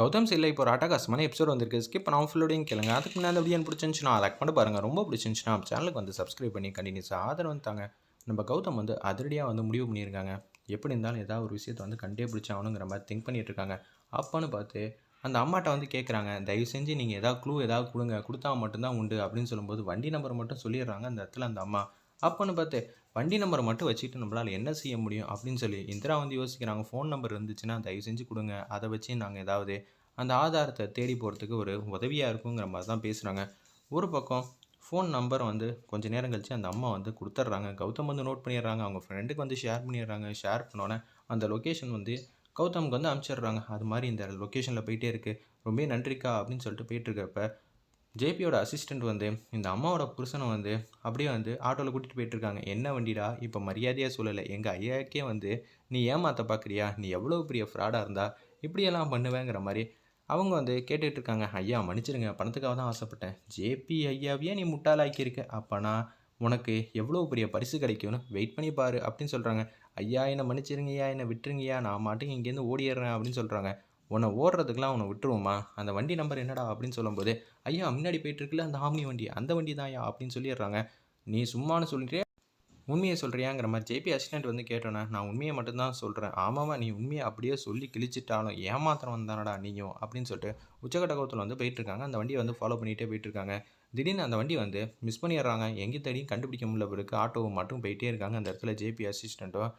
கௌதம் சில்லை இப்போ ஒரு அட்டகாசமான எபிசோட் வந்திருக்கு. ஸ்கிப் நான் ஃபுல்லோடையும் கேளுங்க. அதுக்கு முன்னாடி அந்த வீடியோ பிடிச்சிருந்துச்சுன்னா லைக் பண்ணி பாருங்கள் ரொம்ப பிடிச்சிருந்துச்சுன்னா சேனலுக்கு வந்து சப்ஸ்கிரைப் பண்ணி கண்டினியூஸாக ஆதரவு தாங்க. நம்ம கௌதம் வந்து அதிரடியாக வந்து முடிவு பண்ணியிருக்காங்க. எப்படி இருந்தாலும் ஏதாவது ஒரு விஷயத்தை வந்து கண்டே பிடிச்சாகணுங்கிற மாதிரி திங்க் பண்ணிட்டு இருக்காங்க அப்பான்னு பார்த்து அந்த அம்மாட்ட வந்து கேட்குறாங்க தயவு செஞ்சு நீங்கள் ஏதாவது க்ளூ ஏதாவது கொடுங்க. கொடுத்தா மட்டும்தான் உண்டு. அப்படின்னு சொல்லும்போது வண்டி நம்பர் மட்டும் சொல்லிடுறாங்க அந்த இடத்துல அந்த அம்மா. அப்போன்னு பார்த்து வண்டி நம்பரை மட்டும் வச்சுக்கிட்டு நம்மளால் என்ன செய்ய முடியும் அப்படின்னு சொல்லி இந்திரா வந்து யோசிக்கிறாங்க. ஃபோன் நம்பர் இருந்துச்சுன்னா தயவு செஞ்சு கொடுங்க. அதை வச்சு நாங்கள் ஏதாவது அந்த ஆதாரத்தை தேடி போகிறதுக்கு ஒரு உதவியாக இருக்குங்கிற மாதிரி தான் பேசுகிறாங்க ஒரு பக்கம் ஃபோன் நம்பர் வந்து கொஞ்ச நேரம் கழிச்சு அந்த அம்மா வந்து கொடுத்துட்றாங்க. கௌதம் வந்து நோட் பண்ணிடுறாங்க. அவங்க ஃப்ரெண்டுக்கு வந்து ஷேர் பண்ணிடுறாங்க. ஷேர் பண்ணோன்னே அந்த லொக்கேஷன் வந்து கௌதமுக்கு வந்து அனுப்பிச்சிடுறாங்க அது மாதிரி இந்த லொக்கேஷனில் போயிட்டே இருக்குது ரொம்ப நன்றிக்கா அப்படின்னு சொல்லிட்டு போயிட்டுருக்கப்ப ஜேபியோட அசிஸ்டண்ட் வந்து இந்த அம்மாவோட புருஷனை வந்து அப்படியே வந்து ஆட்டோவில் கூட்டிகிட்டு போயிட்டுருக்காங்க என்ன வண்டிடா? இப்போ மரியாதையாக சொல்லலை. எங்கள் ஐயாக்கே வந்து நீ ஏமாற்ற பார்க்குறியா நீ எவ்வளோ பெரிய ஃப்ராடாக இருந்தா இப்படியெல்லாம் பண்ணுவேங்கிற மாதிரி அவங்க வந்து கேட்டுட்ருக்காங்க ஐயா மன்னிச்சிருங்க பணத்துக்காக தான் ஆசைப்பட்டேன். ஜேபி ஐயாவையே நீ முட்டாளாக்கியிருக்க. அப்போனா உனக்கு எவ்வளோ பெரிய பரிசு கிடைக்கும்னு வெயிட் பண்ணி பாரு அப்படின்னு சொல்கிறாங்க ஐயா என்னை மன்னிச்சிருங்கய்யா. என்னை விட்டுருங்கய்யா. நான் மாட்டுக்கு இங்கேருந்து ஓடிடுறேன் அப்படின்னு சொல்கிறாங்க உன்னை ஓடுறதுக்கெலாம் உன்னை விட்டுருவோமா? அந்த வண்டி நம்பர் என்னடா அப்படின்னு சொல்லும்போது ஐயா முன்னாடி போயிட்டுருக்குல்ல அந்த ஆம்னி வண்டி அந்த வண்டி தான் ஐயா அப்படின்னு சொல்லிடுறாங்க. நீ சும்மானு சொல்லிட்டு உண்மையை சொல்கிறியாங்கிற மாதிரி ஜேபி அசிஸ்டன்ட் வந்து கேட்டோன்னே நான் உண்மையை மட்டும்தான் சொல்கிறேன் ஆமாவா நீ உண்மையை அப்படியே சொல்லி கிழிச்சிட்டாலும் ஏமாத்திரம் வந்தானடா நீயும் அப்படின்னு சொல்லிட்டு உச்சகட்டகத்தில் வந்து போயிட்டுருக்காங்க. அந்த வண்டியை வந்து ஃபாலோ பண்ணிகிட்டே போயிட்டுருக்காங்க. திடீர்னு அந்த வண்டி வந்து மிஸ் பண்ணிடுறாங்க. எங்கே தேடியும் கண்டுபிடிக்க முடியல பிறகு ஆட்டோவும் மட்டும் போயிட்டே இருக்காங்க. அந்த இடத்துல ஜேபி அசிஸ்டண்ட்டும்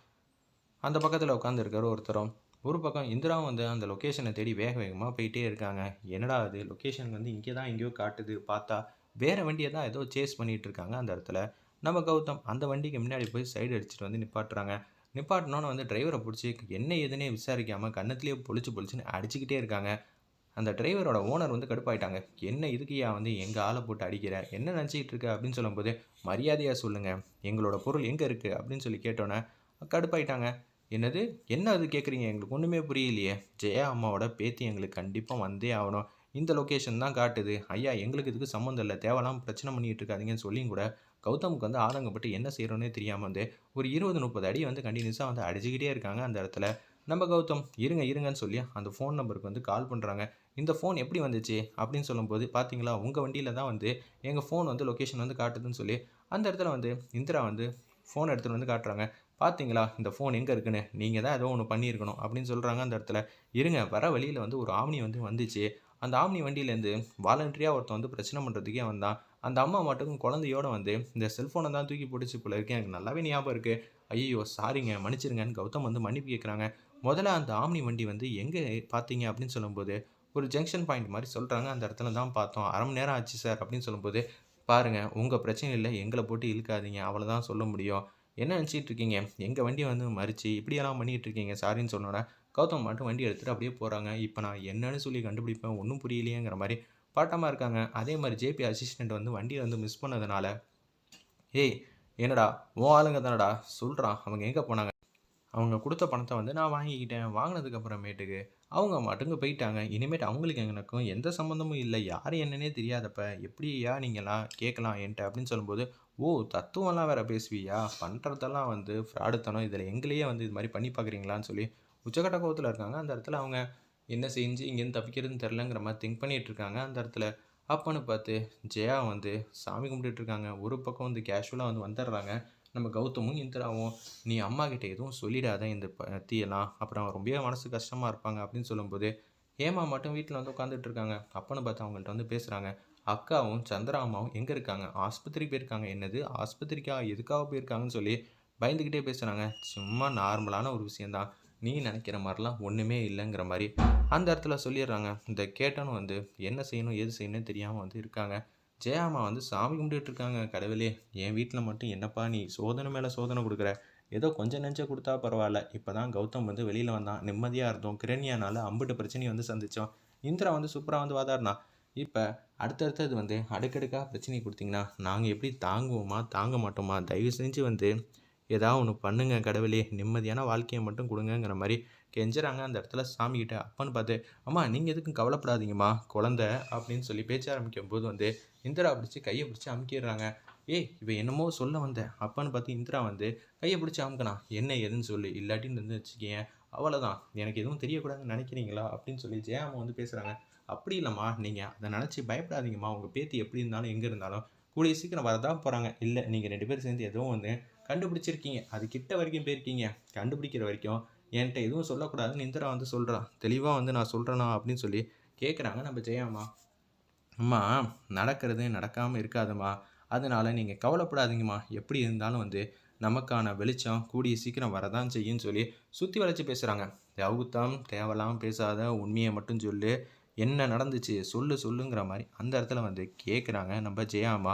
அந்த பக்கத்தில் உட்காந்துருக்காரு ஒருத்தரும். ஒரு பக்கம் இந்திராவும் வந்து அந்த லொக்கேஷனை தேடி வேக வேகமாக போயிட்டே இருக்காங்க. என்னடா அது? லொக்கேஷன் வந்து இங்கே தான் எங்கேயோ காட்டுது பார்த்தா வேறு வண்டியை தான் ஏதோ சேஸ் பண்ணிகிட்டு இருக்காங்க அந்த இடத்துல. நம்ம கௌதம் அந்த வண்டிக்கு முன்னாடி போய் சைடு அடிச்சுட்டு வந்து நிப்பாட்டுறாங்க. நிப்பாட்டினோன்னு வந்து டிரைவரை பிடிச்சி என்ன ஏதுன்னே விசாரிக்காமல் கன்னத்துலேயே பொழிச்சு பொழிச்சுன்னு அடிச்சுக்கிட்டே இருக்காங்க. அந்த டிரைவரோட ஓனர் வந்து கடுப்பாயிட்டாங்க. என்ன இதுக்குயா வந்து எங்கள் ஆளை போட்டு அடிக்கிற? என்ன நினச்சிக்கிட்டு இருக்க? அப்படின்னு சொல்லும்போது மரியாதையாக சொல்லுங்கள் எங்களோட பொருள் எங்கே இருக்குது அப்படின்னு சொல்லி கேட்டோன்னே கடுப்பாயிட்டாங்க. என்னது? என்ன அது கேட்குறீங்க எங்களுக்கு ஒன்றுமே புரியலையே. ஜெயா அம்மாவோட பேத்தி எங்களுக்கு கண்டிப்பாக வந்தே ஆகணும். இந்த லொக்கேஷன் தான் காட்டுது. ஐயா எங்களுக்கு இதுக்கு சம்மந்தம் இல்லை. தேவையில்லாம பிரச்சனை பண்ணிகிட்டு இருக்காதிங்கன்னு சொல்லியும் கூட கௌதமுக்கு வந்து ஆதங்கப்பட்டு என்ன செய்கிறோன்னே தெரியாமல் வந்து ஒரு இருபது முப்பது அடி வந்து கண்டினியூஸாக வந்து அடிச்சுக்கிட்டே இருக்காங்க அந்த இடத்துல. நம்ம கௌதம் இருங்க இருங்கன்னு சொல்லி அந்த ஃபோன் நம்பருக்கு வந்து கால் பண்ணுறாங்க இந்த ஃபோன் எப்படி வந்துச்சு? அப்படின்னு சொல்லும்போது பார்த்தீங்களா உங்கள் வண்டியில் தான் வந்து எங்கள் ஃபோன் வந்து லொக்கேஷன் வந்து காட்டுதுன்னு சொல்லி அந்த இடத்துல வந்து இந்திரா வந்து ஃபோன் எடுத்துகிட்டு வந்து காட்டுறாங்க. பார்த்தீங்களா இந்த ஃபோன் எங்கே இருக்குன்னு? நீங்கள் தான் ஏதோ ஒன்று பண்ணியிருக்கணும். அப்படின்னு சொல்கிறாங்க அந்த இடத்துல. இருங்க வர வழியில் வந்து ஒரு ஆம்னி வந்து வந்துச்சு. அந்த ஆம்னி வண்டியிலேருந்து வாலண்டரியாக ஒருத்தன் வந்து பிரச்சனை பண்ணுறதுக்கே வந்தான். அந்த அம்மா மட்டும் குழந்தையோட வந்து இந்த செல்ஃபோனை தான் தூக்கி போட்டுச்சு போல இருக்கு. எனக்கு நல்லாவே ஞாபகம் இருக்குது ஐயோ சாரிங்க மன்னிச்சிருங்கன்னு கௌதம் வந்து மன்னிப்பு கேட்குறாங்க முதல்ல அந்த ஆம்னி வண்டி வந்து எங்கே பார்த்தீங்க அப்படின்னு சொல்லும்போது ஒரு ஜங்ஷன் பாயிண்ட் மாதிரி சொல்கிறாங்க அந்த இடத்துல தான் பார்த்தோம். அரை மணி நேரம் ஆச்சு சார் அப்படின்னு சொல்லும்போது பாருங்கள் உங்கள் பிரச்சனை இல்லை எங்களை போட்டு இழுக்காதீங்க. அவ்வளோதான் சொல்ல முடியும். என்ன நினச்சிட்டு இருக்கீங்க? எங்கள் வண்டியை வந்து மறிச்சு இப்படியெல்லாம் பண்ணிகிட்டு இருக்கீங்க? சாரின்னு சொன்னோன்னே கௌதம் மட்டும் வண்டி எடுத்துகிட்டு அப்படியே போகிறாங்க இப்போ நான் என்னன்னு சொல்லி கண்டுபிடிப்பேன். ஒன்றும் புரியலையேங்கிற மாதிரி பாட்டமாக இருக்காங்க. அதே மாதிரி ஜேபி அசிஸ்டண்ட் வந்து வண்டியை வந்து மிஸ் பண்ணதுனால ஏய் என்னடா? உன் ஆளுங்க தானடா சொல்கிறான் அவங்க எங்கே போனாங்க? அவங்க கொடுத்த பணத்தை வந்து நான் வாங்கிக்கிட்டேன் வாங்கினதுக்கு அப்புறமேட்டுக்கு அவங்க மட்டுங்க போயிட்டாங்க. இனிமேட்டு அவங்களுக்கு எனக்கும் எந்த சம்மந்தமும் இல்லை. யார் என்னன்னே தெரியாதப்ப எப்படியா நீங்களாம் கேட்கலாம் என்கிட்ட அப்படின்னு சொல்லும்போது ஓ தத்துவம்லாம் வேற பேசுவியா? பண்ணுறதெல்லாம் வந்து ஃப்ராடுத்தனம். இதில் எங்களையே வந்து இது மாதிரி பண்ணி பார்க்குறீங்களான்னு சொல்லி உச்சக்கட்ட கோவத்தில் இருக்காங்க. அந்த இடத்துல அவங்க என்ன செஞ்சு இங்கேருந்து தப்பிக்கிறதுன்னு தெரிலங்கிற மாதிரி திங்க் பண்ணிகிட்டு இருக்காங்க. அந்த இடத்துல அப்பன்னு பார்த்து ஜெயா வந்து சாமி கும்பிட்டுட்டு இருக்காங்க. ஒரு பக்கம் வந்து கேஷுவலாக வந்து வந்துடுறாங்க. நம்ம கௌதமும் இந்திராவும் நீ அம்மா கிட்டே எதுவும் சொல்லிடாத இந்த தீயெல்லாம். அப்புறம் ரொம்பவே மனசு கஷ்டமாக இருப்பாங்க. அப்படின்னு சொல்லும்போது ஹேமா மட்டும் வீட்டில் வந்து உட்காந்துட்டு இருக்காங்க? அப்பன்னு பார்த்து அவங்கள்ட்ட வந்து பேசுகிறாங்க அக்காவும் சந்திரா அம்மாவும் எங்கே இருக்காங்க? ஆஸ்பத்திரி போயிருக்காங்க. என்னது? ஆஸ்பத்திரிக்கா? எதுக்காக போயிருக்காங்கன்னு சொல்லி பயந்துக்கிட்டே பேசுகிறாங்க சும்மா நார்மலான ஒரு விஷயந்தான் நீ நினைக்கிற மாதிரிலாம் ஒன்றுமே இல்லைங்கிற மாதிரி அந்த இடத்துல சொல்லிடுறாங்க. இந்த கேட்டனும் வந்து என்ன செய்யணும்? எது செய்யணும்னு தெரியாமல் வந்து இருக்காங்க. ஜெயாமா வந்து சாமி கும்பிட்டுட்டு இருக்காங்க கடவுளே. என் வீட்டில் மட்டும் என்னப்பா நீ சோதனை மேலே சோதனை கொடுக்குற? ஏதோ கொஞ்சம் நெஞ்சம் கொடுத்தா பரவாயில்ல. இப்போ தான் கௌதம் வந்து வெளியில் வந்தான். நிம்மதியாக இருந்தோம். கிரண்யானால் அம்பிட்ட பிரச்சனையை வந்து சந்தித்தோம் இந்திரா வந்து சூப்பராக வந்து வாதாடினா. இப்போ அடுத்தடுத்தது வந்து அடுக்கடுக்காக பிரச்சனை கொடுத்தீங்கன்னா நாங்கள் எப்படி தாங்குவோமா தாங்க மாட்டோமா? தயவு செஞ்சு வந்து ஏதாவது ஒன்று பண்ணுங்க கடவுளே. நிம்மதியான வாழ்க்கையை மட்டும் கொடுங்கங்கிற மாதிரி கெஞ்சுறாங்க அந்த இடத்துல சாமிக்கிட்ட அப்பன்னு பார்த்து அம்மா நீங்கள் எதுக்கும் கவலைப்படாதீங்கம்மா குழந்த அப்படின்னு சொல்லி பேச்ச ஆரம்பிக்கும் போது வந்து இந்திரா பிடிச்சி கையை பிடிச்சி அமுக்கிடுறாங்க. ஏய் இவன் என்னமோ சொல்ல வந்தேன் அப்பன்னு பார்த்து இந்திரா வந்து கையை பிடிச்சி அமுக்கணா என்ன ஏதுன்னு சொல்லி. இல்லாட்டின்னு வந்து வச்சுக்கேன் அவ்வளோதான் எனக்கு எதுவும் தெரியக்கூடாதுன்னு நினைக்கிறீங்களா? அப்படின்னு சொல்லி ஜெயாமா வந்து பேசுகிறாங்க அப்படி இல்லைம்மா நீங்கள் அதை நினச்சி பயப்படாதீங்கம்மா. உங்கள் பேத்தி எப்படி இருந்தாலும் எங்கே இருந்தாலும் கூடிய சீக்கிரம் வரதான் போகிறாங்க இல்லை நீங்கள் ரெண்டு பேரும் சேர்ந்து எதுவும் வந்து கண்டுபிடிச்சிருக்கீங்க. அது கிட்ட வரைக்கும் போயிருக்கீங்க. கண்டுபிடிக்கிற வரைக்கும் என்கிட்ட எதுவும் சொல்லக்கூடாதுன்னு இந்திரா வந்து சொல்கிறான் தெளிவாக வந்து நான் சொல்கிறேனா அப்படின்னு சொல்லி கேட்குறாங்க நம்ம ஜெயாம்மா அம்மா நடக்கிறது நடக்காமல் இருக்காதும்மா. அதனால நீங்கள் கவலைப்படாதீங்கம்மா. எப்படி இருந்தாலும் வந்து நமக்கான வெளிச்சம் கூடிய சீக்கிரம் வரதான் செய்யுன்னு சொல்லி சுற்றி வளைச்சி பேசுகிறாங்க கௌதம் தேவலாம் பேசாத உண்மையை மட்டும் சொல்லு. என்ன நடந்துச்சு சொல்லு சொல்லுங்கிற மாதிரி அந்த இடத்துல வந்து கேட்குறாங்க நம்ம ஜெயாம்மா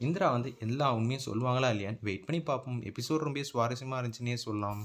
இந்திரா வந்து எல்லா உண்மையும் சொல்லுவாங்களா இல்லையான்னு வெயிட் பண்ணி பார்ப்போம். எபிசோட் ரொம்ப சுவாரஸ்யமாக இருந்துச்சுன்னே சொல்லலாம்.